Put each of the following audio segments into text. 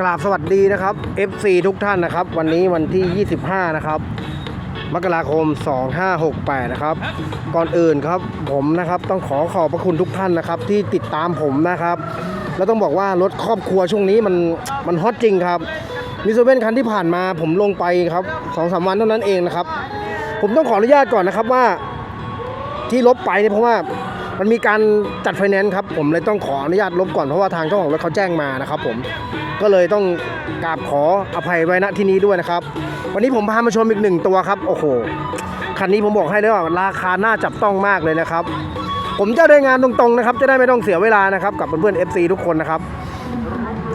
กราบสวัสดีนะครับ FC ทุกท่านนะครับ วันนี้วันที่ 25 นะครับ มกราคม 2568 นะครับ ก่อนอื่นครับผมนะครับต้องขอขอบพระคุณทุกท่านนะครับ ที่ติดตามผมนะครับ แล้วต้องบอกว่ารถครอบครัวช่วงนี้มันมันฮอตจริงครับมิซูเบนคันที่ผ่านมาผมลงไปครับสองสามวันเท่านั้นเองนะครับ ผมต้องขออนุญาตก่อนนะครับว่าที่ลบไปเนี่ยเพราะว่า มันมีการจัดไฟแนนซ์ครับ ผมเลยต้องขออนุญาตลบก่อนเพราะว่าทางเจ้าของรถเขาแจ้งมานะครับผมก็เลยต้องกราบขออภัยไว้ณที่นี้ด้วยนะครับ วันนี้ผมพามาชมอีกหนึ่งตัวครับโอ้โหคันนี้ผมบอกให้เลยว่าราคาน่าจับต้องมากเลยนะครับ ผมจะได้งานตรงๆนะครับ จะได้ไม่ต้องเสียเวลานะครับ กับเพื่อนๆ FC ทุกคนนะครับ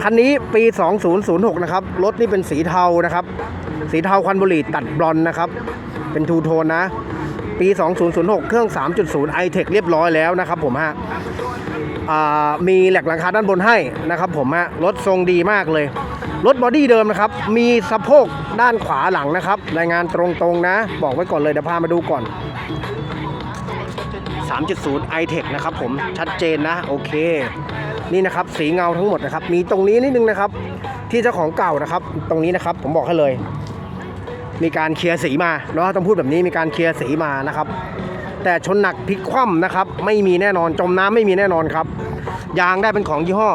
คันนี้ปี 2006 นะครับ รถนี่เป็นสีเทานะครับ สีเทาควันบุหรี่ตัดบลอนนะครับ เป็นทูโทนนะ ปี 2006 เครื่อง 3.0 i-Tech เรียบร้อยแล้วนะครับผมฮะมีแหลกหลังคาด้านบนให้นะครับผมฮะรถทรงดีมากเลย รถบอดี้เดิมนะครับ มีสะโพกด้านขวาหลังนะครับ รายงานตรงๆนะ บอกไว้ก่อนเลยเดี๋ยวพามาดูก่อน 3.0 i-Tech นะครับผมชัดเจนนะ โอเค นี่นะครับ สีเงาทั้งหมดนะครับ มีตรงนี้นิดนึงนะครับ ที่เจ้าของเก่านะครับ ตรงนี้นะครับผมบอกให้เลย มีการเคลียร์สีมาเนาะต้องพูดแบบนี้มีการเคลียร์สีมานะครับ แต่ชนหนักพลิกคว่ำนะครับ ไม่มีแน่นอนจมน้ำไม่มีแน่นอนครับ ยางได้เป็นของยี่ห้อ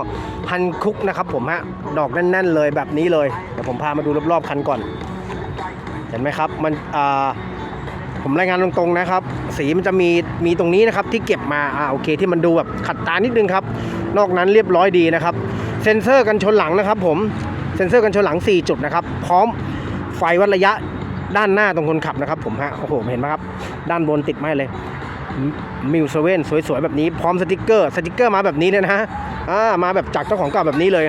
ฮันคุกนะครับผมฮะดอกแน่น ๆ เลยแบบนี้เลยเดี๋ยวผมพามาดูรอบๆคันก่อน เห็นไหมครับมันอ่าผมรายงานตรงๆนะครับ สีมันจะมีมีตรงนี้นะครับที่เก็บมาอ่าโอเค ที่มันดูแบบขัดตานิดนึงครับ นอกนั้นเรียบร้อยดีนะครับ เซ็นเซอร์กันชนหลังนะครับ ผมเซ็นเซอร์กันชนหลัง 4 จุดนะครับ พร้อมไฟวัดระยะ ด้านหน้าตรงคนขับนะครับผมฮะโอ้โหเห็นไหมครับ ด้านบนติดไม้เลยมิวเซเว่นสวยๆ แบบนี้พร้อมสติกเกอร์ สติกเกอร์มาแบบนี้เลยนะอ่ามาแบบจากเจ้าของเก่าแบบนี้เลย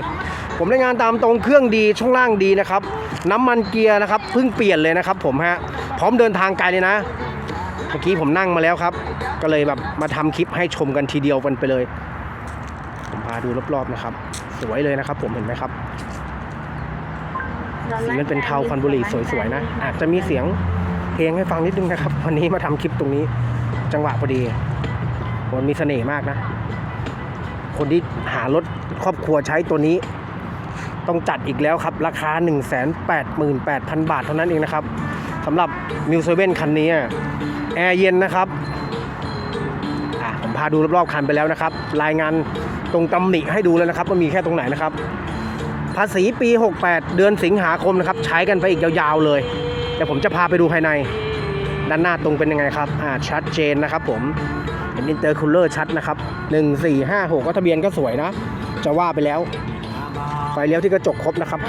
ผมรายงานตามตรงเครื่องดีช่วงล่างดีนะครับ น้ำมันเกียร์นะครับเพิ่งเปลี่ยนเลยนะครับผมฮะพร้อมเดินทางไกลเลยนะ เมื่อกี้ผมนั่งมาแล้วครับ ก็เลยแบบมาทำคลิปให้ชมกันทีเดียวกันไปเลย ผมพาดูรอบๆนะครับ สวยเลยนะครับ ผมเห็นไหมครับ สีมันเป็นเทาควันบุหรี่สวยๆนะอาจจะมีเสียงเพลงให้ฟังนิดนึงนะครับ วันนี้มาทำคลิปตรงนี้ จังหวะพอดีมันมีเสน่ห์มากนะ คนที่หารถครอบครัวใช้ตัวนี้ ต้องจัดอีกแล้วครับ ราคา 1 8 8 0 0 0 บาทเท่านั้นเองนะครับสำหรับมิวเซเว่นคันนี้แอร์เย็นนะครับผมพาดูรอบๆคันไปแล้วนะครับ รายงานตรงตำหนิให้ดูแล้วนะครับว่ามีแค่ตรงไหนนะครับ ภาษีปี 68 เดือนสิงหาคมนะครับ ใช้กันไปอีกยาวๆเลยเดี๋ยวผมจะพาไปดูภายใน ด้านหน้าตรงเป็นยังไงครับอ่าชัดเจนนะครับผมเห็นอินเตอร์คูลเลอร์ชัดนะครับ 1 4 5 6 ก็ทะเบียนก็สวยนะ จะว่าไปแล้วไฟเลี้ยวที่กระจกครบนะครับ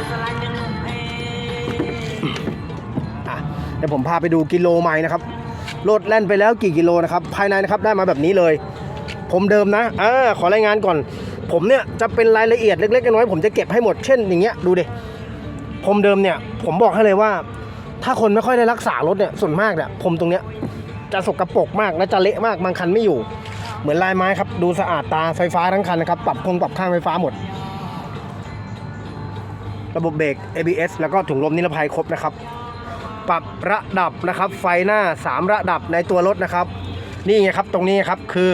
เดี๋ยวผมพาไปดูกิโลไมล์นะครับโลดแล่นไปแล้วกี่กิโลนะครับ ภายในนะครับได้มาแบบนี้เลย ผมเดิมนะอ่าขอรายงานก่อน ผมเนี่ยจะเป็นรายละเอียดเล็กๆน้อยๆผมจะเก็บให้หมดเช่นอย่างเงี้ยดูดิผมเดิมเนี่ย ผมบอกให้เลยว่า ถ้าคนไม่ค่อยได้รักษารถเนี่ยส่วนมากเนี่ยผมตรงเนี้ยจะสกรปรกมากและจะเละมากบางคันไม่อยู่ เหมือนลายไม้ครับ ดูสะอาดตาไฟฟ้าทั้งคันนะครับ ปรับคงปรับข้างไฟฟ้าหมด ระบบเบรก ABS แล้วก็ถุงลมนิรภัยครบนะครับ ปรับระดับนะครับ ไฟหน้า 3 ระดับในตัวรถนะครับ นี่ไงครับตรงนี้ครับคือ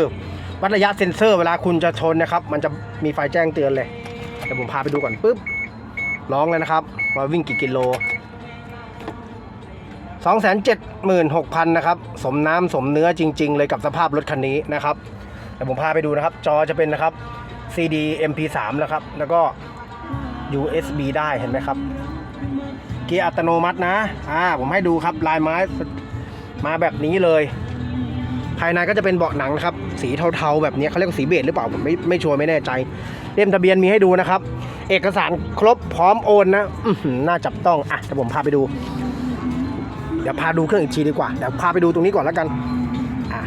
วัดระยะเซ็นเซอร์เวลาคุณจะชนนะครับ มันจะมีไฟแจ้งเตือนเลยเดี๋ยวผมพาไปดูก่อนปุ๊บร้องเลยนะครับว่าวิ่งกี่กิโล276,000นะครับสมน้ำสมเนื้อจริง ๆ เลยกับสภาพรถคันนี้นะครับเดี๋ยวผมพาไปดูนะครับ จอจะเป็นนะครับ CD MP3 นะครับ แล้วก็ USB ได้เห็นไหมครับ เกียร์อัตโนมัตินะอ่าผมให้ดูครับลายไม้มาแบบนี้เลย ภายในก็จะเป็นเบาะหนังนะครับ สีเทาๆแบบนี้เขาเรียกว่าสีเบจหรือเปล่าผมไม่ไม่ชัวร์ไม่แน่ใจ เล่มทะเบียนมีให้ดูนะครับ เอกสารครบพร้อมโอนนะน่าจับต้องอะเดี๋ยวผมพาไปดู เดี๋ยวพาดูเครื่องอีกทีดีกว่าเดี๋ยวพาไปดูตรงนี้ก่อนแล้วกันอ่า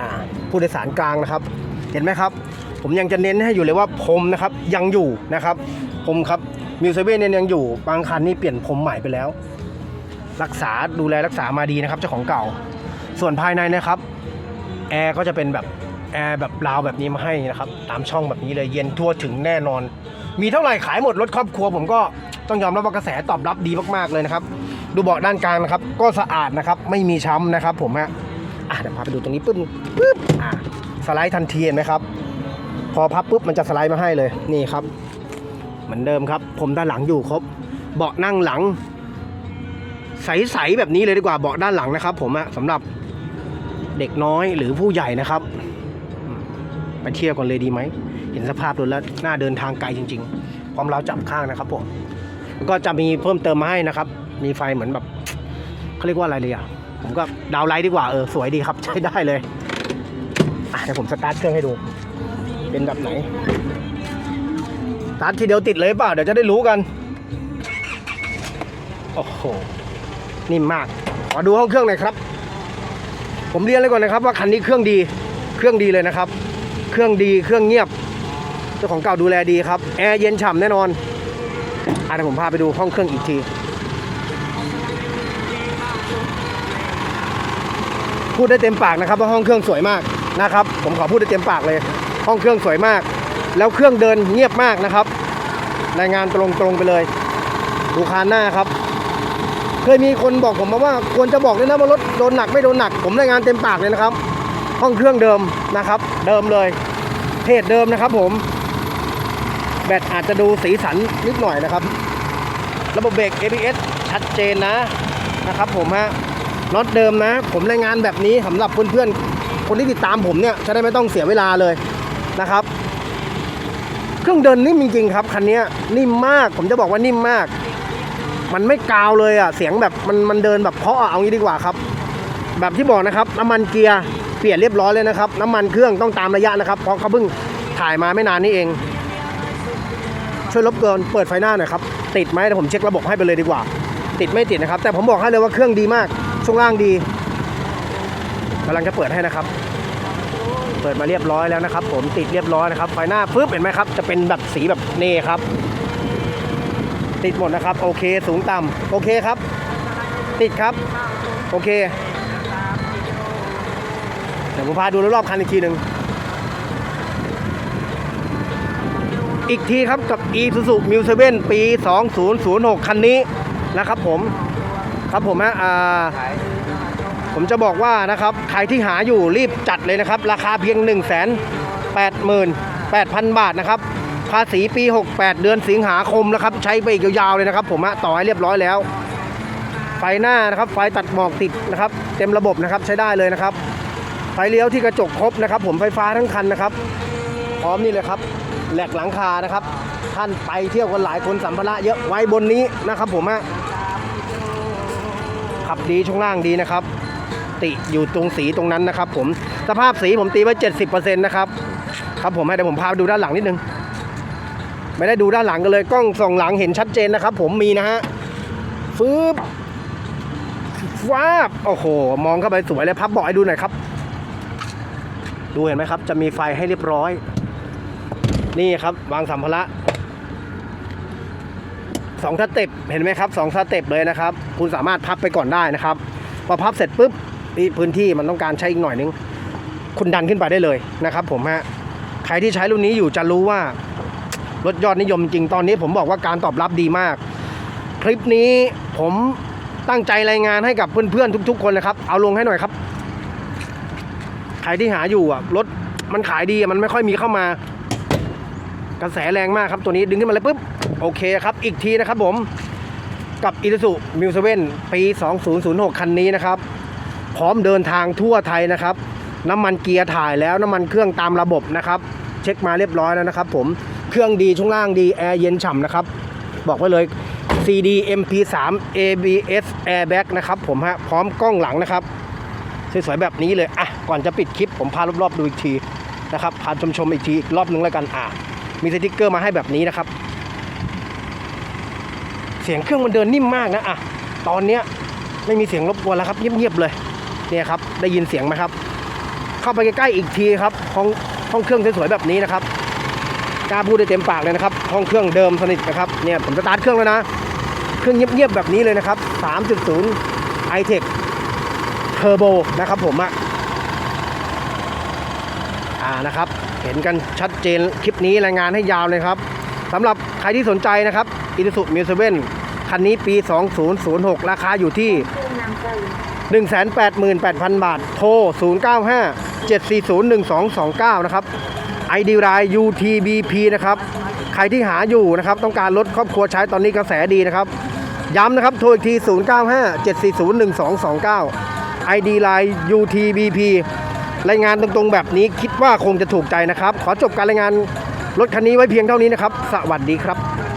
อ่าผู้โดยสารกลางนะครับ เห็นไหมครับ ผมยังจะเน้นให้อยู่เลยว่าพรมนะครับยังอยู่นะครับพรมครับมิวเซเว่นเนี่ยยังอยู่บางคันนี่เปลี่ยนพรมใหม่ไปแล้ว รักษาดูแลรักษามาดีนะครับเจ้าของเก่า ส่วนภายในนะครับแอร์ก็จะเป็นแบบแอร์แบบราวแบบนี้มาให้นะครับ ตามช่องแบบนี้เลยเย็นทั่วถึงแน่นอน มีเท่าไหร่ขายหมดรถครอบครัว ผมก็ต้องยอมรับว่ากระแสตอบรับดีมากๆเลยนะครับ ดูเบาะด้านกลางนะครับ ก็สะอาดนะครับไม่มีช้ำนะครับ ผมฮะอะเดี๋ยวพาไปดูตรงนี้ปึ๊บปึ๊บอะสไลด์ทันทีเห็นไหมครับ พอพับปุ๊บมันจะสไลด์มาให้เลยนี่ครับ เหมือนเดิมครับ ผมด้านหลังอยู่ครบ เบาะนั่งหลัง ใสๆแบบนี้เลยดีกว่าเบาะด้านหลังนะครับ ผมอะสำหรับเด็กน้อยหรือผู้ใหญ่นะครับไปเที่ยวกันเลยดีไหม เห็นสภาพรถแล้วน่าเดินทางไกลจริง ๆ ความเราวจับข้างนะครับผมแล้วก็จะมีเพิ่มเติมมาให้นะครับ มีไฟเหมือนแบบเขาเรียกว่าอะไรเลยอะผมก็ดาวไลท์ดีกว่าเออสวยดีครับใช้ได้เลยอะเดี๋ยวผมสตาร์ทเครื่องให้ดู เป็นแบบไหนสตาร์ททีเดียวติดเลยเปล่าเดี๋ยวจะได้รู้กัน โอ้โห นิ่มมากขอดูห้องเครื่องหน่อยครับ ผมเรียนเลยก่อนนะครับ ว่าคันนี้เครื่องดี เครื่องดีเลยนะครับ เครื่องดี เครื่องเงียบ เจ้าของเก่าดูแลดีครับ แอร์เย็นฉ่ำแน่นอนอะเดี๋ยวผมพาไปดูห้องเครื่องอีกที พูดได้เต็มปากนะครับว่าห้องเครื่องสวยมากนะครับ ผมขอพูดได้เต็มปากเลย ห้องเครื่องสวยมาก แล้วเครื่องเดินเงียบมากนะครับ รายงานตรงๆไปเลย ดูคานหน้าครับ เคยมีคนบอกผมมาว่าควรจะบอกด้วยนะว่ารถโดนหนักไม่โดนหนัก ผมรายงานเต็มปากเลยนะครับ ห้องเครื่องเดิมนะครับ เดิมเลยเพจเดิมนะครับ ผม แบตอาจจะดูสีสันนิดหน่อยนะครับ ระบบเบรก ABS ชัดเจนนะนะครับ ผมฮะน็อตเดิมนะ ผมรายงานแบบนี้สำหรับเพื่อนๆคนที่ติดตามผมเนี่ยจะได้ไม่ต้องเสียเวลาเลยนะครับ เครื่องเดินนิ่มจริงๆครับคันนี้นิ่มมาก ผมจะบอกว่านิ่มมาก มันไม่กาวเลยอะเสียงแบบมันมันเดินแบบเพาะอะเอางี้ดีกว่าครับ แบบที่บอกนะครับน้ำมันเกียร์เปลี่ยนเรียบร้อยเลยนะครับ น้ำมันเครื่องต้องตามระยะนะครับเพราะเขาเพิ่งถ่ายมาไม่นานนี้เอง ช่วยรบเกวนเปิดไฟหน้าหน่อยครับติดไหมเดี๋ยวผมเช็คระบบให้ไปเลยดีกว่า ติดไม่ติดนะครับ แต่ผมบอกให้เลยว่าเครื่องดีมาก ช่วงล่างดีกำลังจะเปิดให้นะครับ เปิดมาเรียบร้อยแล้วนะครับ ผมติดเรียบร้อยนะครับไฟหน้าปึ๊บเห็นไหมครับจะเป็นแบบสีแบบเน่ครับ ติดหมดนะครับ โอเคสูงต่ำโอเคครับ ติดครับ โอเค เดี๋ยวผมพาดูรอบๆคันอีกทีหนึ่งอีกทีครับกับ Isuzu m u 7ปี 2006 คันนี้นะครับผมครับผมฮะผมจะบอกว่านะครับใครที่หาอยู่รีบจัดเลยนะครับ ราคาเพียง 1 8 8 0 0 0 บาทนะครับ ภาษีปี 68 เดือนสิงหาคมนะครับใช้ไปอีกยาวๆเลยนะครับ ผมฮะต่อให้เรียบร้อยแล้ว ไฟหน้านะครับ ไฟตัดหมอกติดนะครับ เต็มระบบนะครับใช้ได้เลยนะครับ ไฟเลี้ยวที่กระจกครบนะครับ ผมไฟฟ้าทั้งคันนะครับ พร้อมนี่เลยครับแหลกหลังคานะครับ ท่านไปเที่ยวกันหลายคนสัมภาระเยอะไว้บนนี้นะครับ ผมฮะขับดีช่วงล่างดีนะครับ ติอยู่ตรงสีตรงนั้นนะครับ ผมสภาพสีผมตีไว้70%นะครับครับผมให้เดี๋ยวผมพาดูด้านหลังนิดนึง ไม่ได้ดูด้านหลังกันเลยกล้องส่องหลังเห็นชัดเจนนะครับ ผมมีนะฮะฟืบว้าบโอ้โห มองเข้าไปสวยเลยพับเบาะให้ดูหน่อยครับ ดูเห็นไหมครับ จะมีไฟให้เรียบร้อย นี่ครับ วางสัมภาระสองสเต็ปเห็นไหมครับสองสเต็ปเลยนะครับ คุณสามารถพับไปก่อนได้นะครับ พอพับเสร็จปุ๊บนี่พื้นที่มันต้องการใช้อีกหน่อยนึง คุณดันขึ้นไปได้เลยนะครับ ผมฮะใครที่ใช้รุ่นนี้อยู่จะรู้ว่า รถยอดนิยมจริงตอนนี้ผมบอกว่าการตอบรับดีมาก คลิปนี้ผมตั้งใจรายงานให้กับเพื่อนๆทุก ๆ คนเลยครับ เอาลงให้หน่อยครับใครที่หาอยู่อะรถมันขายดีมันไม่ค่อยมีเข้ามากระแสแรงมากครับตัวนี้ดึงขึ้นมาเลยปุ๊บโอเคครับ อีกทีนะครับผมกับอ i s u z u m u 7ปี 2006 คันนี้นะครับ พร้อมเดินทางทั่วไทยนะครับ น้ำมันเกียร์ถ่ายแล้วน้ำมันเครื่องตามระบบนะครับ เช็คมาเรียบร้อยแล้วนะครับผม เครื่องดีช่วงล่างดีแอร์เย็นฉ่ำนะครับ บอกไว้เลย CD MP3 ABS Airbag นะครับผมฮะพร้อมกล้องหลังนะครับสวยๆแบบนี้เลยอะก่อนจะปิดคลิปผมพารอบๆดูอีกทีนะครับพาชมชมๆอีกทีอีกรอบนึงแล้วกันอะมีสติกเกอร์มาให้แบบนี้นะครับ เสียงเครื่องมันเดินนิ่มมากนะอะตอนเนี้ยไม่มีเสียงรบกวนแล้วครับเงียบๆเลยเนี่ยครับได้ยินเสียงไหมครับ เข้าไปใกล้ๆอีกทีครับห้องห้องเครื่องสวยๆแบบนี้นะครับ กล้าพูดได้เต็มปากเลยนะครับห้องเครื่องเดิมสนิทนะครับเนี่ยผมสตาร์ทเครื่องแล้วนะ เครื่องเงียบๆแบบนี้เลยนะครับ 3.0 i-Tech เทอร์โบนะครับผมอะอ่านะครับ เห็นกันชัดเจนคลิปนี้รายงานให้ยาวเลยครับสำหรับใครที่สนใจนะครับ i s u z u m u 7คันนี้ปี 2006 ราคาอยู่ที่ 188,000 บาท โทร 095 740 1229 นะครับ ID ราย UTBP นะครับ ใครที่หาอยู่นะครับ ต้องการรถครอบครัวใช้ตอนนี้กระแสดีนะครับ ย้ำนะครับ โทรอีกที 0957401229 ID ไลน์ UTBP รายงานตรงๆแบบนี้คิดว่าคงจะถูกใจนะครับ ขอจบการรายงานรถคันนี้ไว้เพียงเท่านี้นะครับ สวัสดีครับ